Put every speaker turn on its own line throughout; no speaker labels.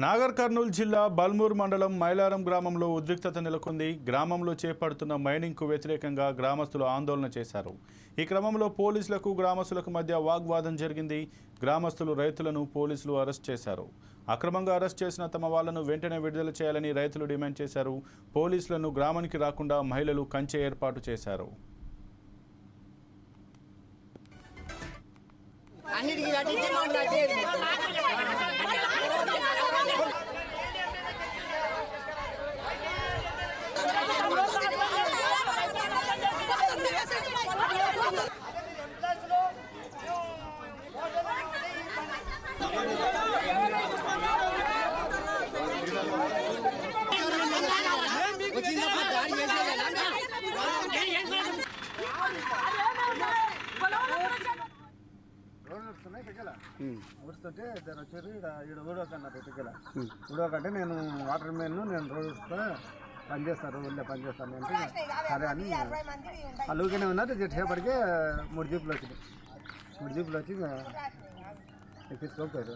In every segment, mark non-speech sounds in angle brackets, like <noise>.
నాగర్ కర్నూలు జిల్లా బల్మూర్ మండలం మైలారం గ్రామంలో ఉద్రిక్తత నెలకొంది. గ్రామంలో చేపడుతున్న మైనింగ్కు వ్యతిరేకంగా గ్రామస్తులు ఆందోళన చేశారు. ఈ క్రమంలో పోలీసులకు గ్రామస్తులకు మధ్య వాగ్వాదం జరిగింది. గ్రామస్తులు రైతులను పోలీసులు అరెస్ట్ చేశారు. అక్రమంగా అరెస్ట్ చేసిన తమ వాళ్ళను వెంటనే విడుదల చేయాలని రైతులు డిమాండ్ చేశారు. పోలీసులను గ్రామానికి రాకుండా మహిళలు కంచె ఏర్పాటు చేశారు.
అన్నిటికీ
వస్తుంటే దాని వచ్చారు ఇక్కడ ఈడ ఊడోకన్నారు దగ్గర ఊడోకంటే నేను వాటర్ మ్యాన్ నేను రోజు వస్తే పని చేస్తారు ఊళ్ళో పని చేస్తాను అంటే సరే అని అలుగుగానే ఉన్నారు చేపటికే మూడు జీపులు వచ్చినాయి. మూడు జీపులు వచ్చి ఎక్కించుకోకపోయారు.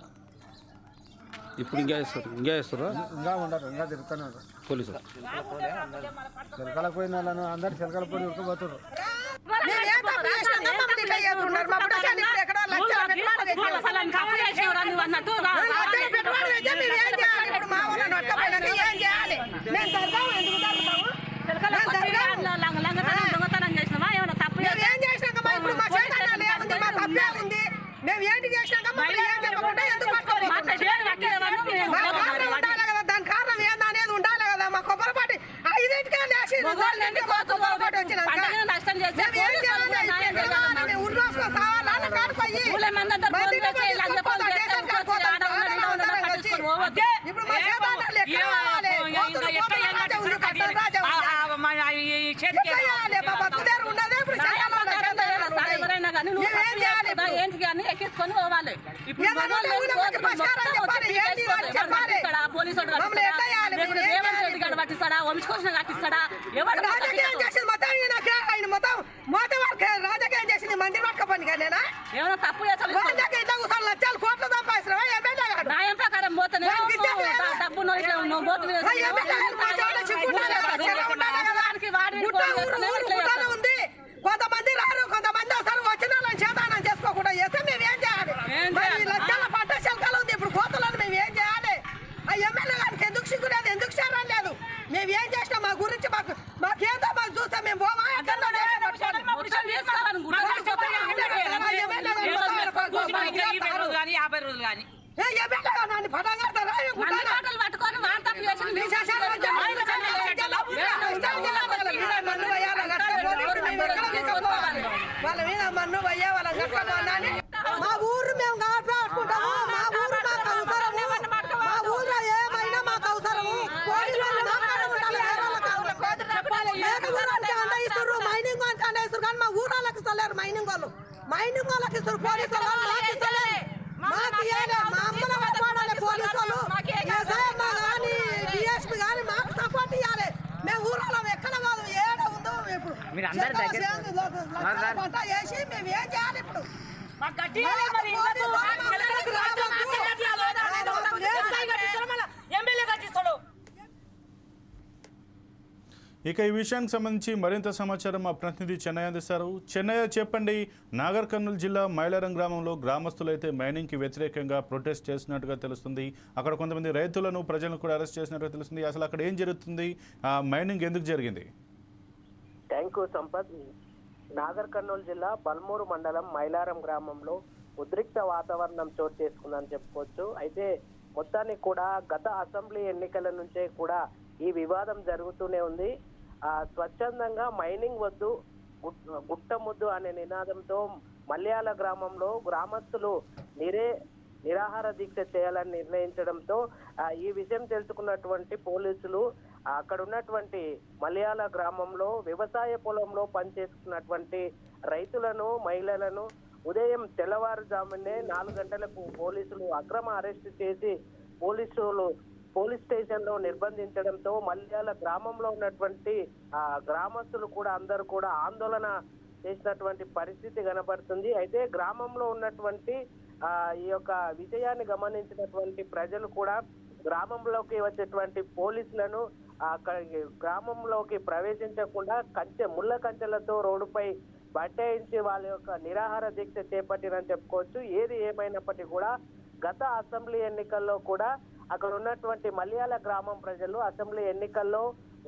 ఇప్పుడు ఇంకా వేస్తారు ఇంకా వేస్తారా?
ఇంకా ఉండరు ఇంకా తిరుగుతూనే ఉన్నారు
పోలీసులు.
చిలకల పోయిన వాళ్ళను అందరు చిలకల పోయి ఉడకపోతారు
మా పెడితే మేము ఏం చేయాలి? మేము జరగాము ఎందుకు జరుగుతాము మేము జరగాము మేము ఏం చేసినాక మా ఇప్పుడు మా చేతన లేకుంది మా తప్పే ఉంది మేము ఏంటి చేసినాక మమ్మల్ని ఏం చెప్పకుండా ఎందుకు పట్టుకోలేదు మా కారణం ఉండాలి కదా దాని కారణం ఏంది అనేది ఉండాలి కదా మా కొబ్బరిపాటి ఐదింటికే లేచి రోజులన్నీ కోత కొబ్బరిపాటి వచ్చినాక మేము ఏం చేయాలి మేము ఉరి రోజుకో కావాలా అలా కాడిపోయి మందిని పట్టించుకొని పోతా, స్టేషన్ కాడికి పోతా, ఆడ అందరం వచ్చి. ఇప్పుడు మా చేతాలు ఎక్కడ పోవాలి? కోతులు కోతులు రాజా ఉంది, కట్టల రాజా ఉంది. ఎట్లా చేయాలి? మా బతుకుదేరు ఉన్నదే ఇప్పుడు చేతాలు ఉన్న చేతాలు ఉన్నాయి. మేమేం చేయాలి ఇప్పుడు?
ఏంటి కానీ ఎక్కించుకొని పోవాలి. ఇప్పుడు
ఏమన్నా
మగవాళ్ళు
ఊళ్ళో
రోడ్డు
వచ్చి పరిష్కారం వాళ్ళ మీద మన్ను వాళ్ళ కట్టుకోవాలని మా ఊరు మేము కాపాడుకుంటాము మా ఊరు మాకు అవసరము మా ఊర్లో ఏమైనా మాకు అవసరము పోలీసు వాళ్ళు ఇస్తారు మైనింగ్ అంటే ఇస్తారు కానీ మా ఊరు ఇస్తలేరు మైనింగ్ వాళ్ళు మైనింగ్ వాళ్ళకి ఇస్తారు పోలీసు వాళ్ళు మాకు ఇస్తలేరు మాకు ఇయ్యలే మా అమ్మల వాళ్ళు కానీ డిఎస్పీ కానీ మాకు సపోర్ట్ ఇవ్వాలి మేము ఊళ్ళో ఎక్కడ కాదు ఏడ ఉందో ఇప్పుడు. పంట వేసి మేము ఏం చేయాలి ఇప్పుడు మాకు పోలీసు వాళ్ళు మాకు రావద్దు. మాకు వేస్తే
ఇక ఈ విషయానికి సంబంధించి మరింత సమాచారం మా ప్రతినిధి చెన్నయ్య అందిస్తారు. చెన్నయ్య చెప్పండి నాగర్ కర్నూలు జిల్లా మైలారం గ్రామంలో గ్రామస్తులైతే మైనింగ్కి వ్యతిరేకంగా ప్రొటెస్ట్ చేసినట్టుగా తెలుస్తుంది. అక్కడ కొంతమంది రైతులను ప్రజలను కూడా అరెస్ట్ చేసినట్టుగా తెలుస్తుంది. అసలు అక్కడ ఏం జరుగుతుంది? ఆ మైనింగ్ ఎందుకు జరిగింది?
Thank you Sampath. Nagar Kurnool జిల్లా బల్మూరు మండలం మైలారం గ్రామంలో ఉద్రిక్త వాతావరణం చోటు చేసుకుందని చెప్పుకోవచ్చు. అయితే మొత్తానికి కూడా గత అసెంబ్లీ ఎన్నికల నుంచే కూడా ఈ వివాదం జరుగుతూనే ఉంది. స్వచ్ఛందంగా మైనింగ్ వద్దు గుట్టముద్దు అనే నినాదంతో మల్యాల గ్రామంలో గ్రామస్తులు నిరే నిరాహార దీక్ష చేయాలని నిర్ణయించడంతో ఈ విషయం తెలుసుకున్నటువంటి పోలీసులు అక్కడ ఉన్నటువంటి మలయాళ గ్రామంలో వ్యవసాయ పొలంలో పనిచేసుకున్నటువంటి రైతులను మహిళలను ఉదయం తెల్లవారుజామునే నాలుగు గంటలకు పోలీసులు అక్రమ అరెస్ట్ చేసి పోలీసులు పోలీస్ స్టేషన్లో నిర్బంధించడంతో మల్యాల గ్రామంలో ఉన్నటువంటి ఆ గ్రామస్తులు కూడా అందరూ కూడా ఆందోళన చేసినటువంటి పరిస్థితి కనబడుతుంది. అయితే గ్రామంలో ఉన్నటువంటి ఆ ఈ యొక్క విజయాన్ని గమనించినటువంటి ప్రజలు కూడా గ్రామంలోకి వచ్చేటువంటి పోలీసులను అక్కడ గ్రామంలోకి ప్రవేశించకుండా కంచె ముళ్ళ కంచెలతో రోడ్డుపై బట్టేయించి వాళ్ళ యొక్క నిరాహార దీక్ష చేపట్టిరని చెప్పుకోవచ్చు. ఏది ఏమైనప్పటికీ కూడా గత అసెంబ్లీ ఎన్నికల్లో కూడా అక్కడ ఉన్నటువంటి మలయాళ గ్రామం ప్రజలు అసెంబ్లీ ఎన్నికల్లో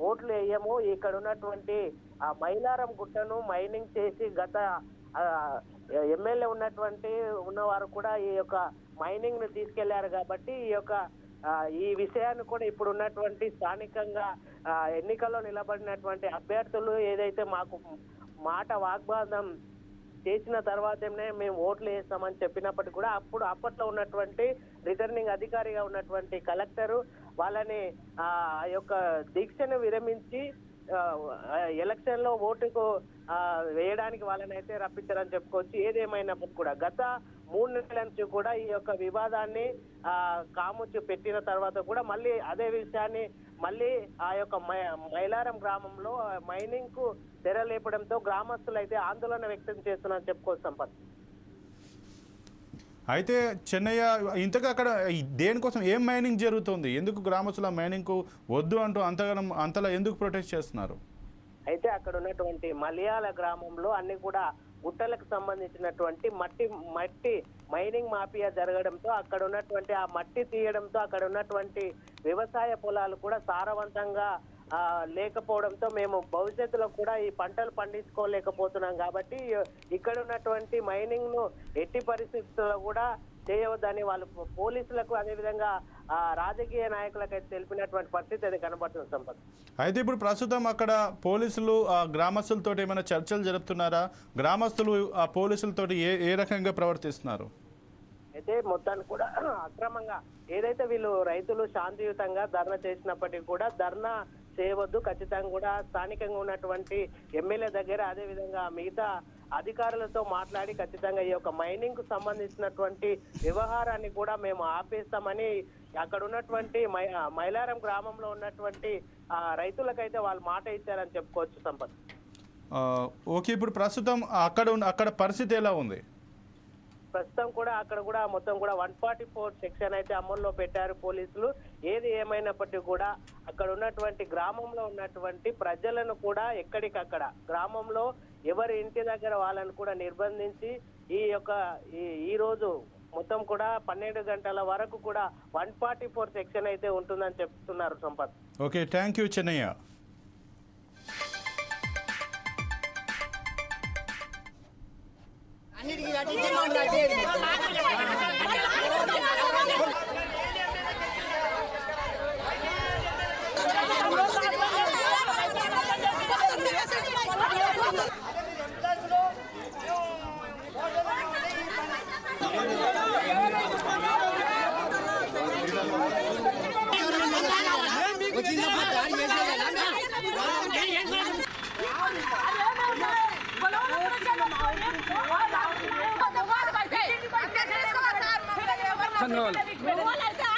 ఓట్లు వేయము. ఇక్కడ ఉన్నటువంటి ఆ మైలారం గుట్టను మైనింగ్ చేసి గత ఎమ్మెల్యే ఉన్నటువంటి ఉన్నవారు కూడా ఈ యొక్క మైనింగ్ను తీసుకెళ్ళారు కాబట్టి ఈ యొక్క ఈ విషయాన్ని కూడా ఇప్పుడు ఉన్నటువంటి స్థానికంగా ఎన్నికల్లో నిలబడినటువంటి అభ్యర్థులు ఏదైతే మాకు మాట వాగ్వాదం చేసిన తర్వాతనే మేము ఓట్లు వేస్తామని చెప్పినప్పటికీ కూడా అప్పుడు అప్పట్లో ఉన్నటువంటి రిటర్నింగ్ అధికారిగా ఉన్నటువంటి కలెక్టరు వాళ్ళని ఆ ఆ యొక్క దీక్షను విరమించి ఎలక్షన్లో ఓటుకు ఆ, వేయడానికి వాళ్ళని అయితే రప్పించారని చెప్పుకోవచ్చు. ఏదేమైనప్పుడు కూడా గత మూడు నెలల నుంచి కూడా ఈ యొక్క వివాదాన్ని ఆ కాముచ్చు పెట్టిన తర్వాత కూడా మళ్ళీ అదే విషయాన్ని మళ్ళీ ఆ యొక్క మైలారం గ్రామంలో మైనింగ్కు తెరలేపడంతో గ్రామస్తులు అయితే ఆందోళన వ్యక్తం చేస్తున్నారని చెప్పుకోవచ్చు సంపత్.
అయితే చెన్నయ్య ఇంతగా అక్కడ దేనికోసం ఏం మైనింగ్ జరుగుతుంది? ఎందుకు గ్రామస్తుల మైనింగ్కు వద్దు అంటూ అంతగానం అంతలా ఎందుకు ప్రొటెస్ట్ చేస్తున్నారు?
అయితే అక్కడ ఉన్నటువంటి మలయాళ గ్రామంలో అన్ని కూడా గుట్టలకు సంబంధించినటువంటి మట్టి మట్టి మైనింగ్ మాఫియా జరగడంతో అక్కడ ఉన్నటువంటి ఆ మట్టి తీయడంతో అక్కడ ఉన్నటువంటి వ్యవసాయ పొలాలు కూడా సారవంతంగా లేకపోవడంతో మేము భవిష్యత్తులో కూడా ఈ పంటలు పండించుకోలేకపోతున్నాం. కాబట్టి ఇక్కడ ఉన్నటువంటి మైనింగ్ను ఎట్టి పరిస్థితుల్లో కూడా చేయవద్దని వాళ్ళు పోలీసులకు అదేవిధంగా ఆ, రాజకీయ నాయకులకు అయితే తెలిపినటువంటి పరిస్థితి అది కనబడుతుంది సంపత్.
అయితే ఇప్పుడు ప్రస్తుతం అక్కడ పోలీసులు గ్రామస్తులతో ఏమైనా చర్చలు జరుపుతున్నారా? గ్రామస్తులు ఆ పోలీసులతోటి ఏ ఏ రకంగా ప్రవర్తిస్తున్నారు?
అయితే మొత్తానికి కూడా <clears throat> అక్రమంగా ఏదైతే వీళ్ళు రైతులు శాంతియుతంగా ధర్నా చేసినప్పటికీ కూడా ధర్నా చేయవద్దు. ఖచ్చితంగా కూడా స్థానికంగా ఉన్నటువంటి ఎమ్మెల్యే దగ్గర అదే విధంగా మిగతా అధికారులతో మాట్లాడి ఖచ్చితంగా ఈ యొక్క మైనింగ్కు సంబంధించినటువంటి వ్యవహారాన్ని కూడా మేము ఆపేస్తామని అక్కడ ఉన్నటువంటి మైలారం గ్రామంలో ఉన్నటువంటి రైతులకైతే వాళ్ళు మాట ఇచ్చారని చెప్పుకోవచ్చు సంపత్.
ఓకే ఇప్పుడు ప్రస్తుతం అక్కడ ఉన్న అక్కడ పరిస్థితి ఎలా ఉంది?
ప్రస్తుతం కూడా అక్కడ కూడా మొత్తం కూడా వన్ ఫార్టీ ఫోర్ సెక్షన్ అయితే అమల్లో పెట్టారు పోలీసులు. ఏది ఏమైనప్పటికీ కూడా అక్కడ ఉన్నటువంటి గ్రామంలో ఉన్నటువంటి ప్రజలను కూడా ఎక్కడికక్కడ గ్రామంలో ఎవరి ఇంటి దగ్గర వాళ్ళని కూడా నిర్బంధించి ఈ యొక్క ఈ రోజు మొత్తం కూడా పన్నెండు గంటల వరకు కూడా వన్ ఫార్టీ ఫోర్ సెక్షన్ అయితే ఉంటుందని చెప్తున్నారు Sampath.
Okay thank you Chennaiah.
అన్నిటికీ
¡Vamos!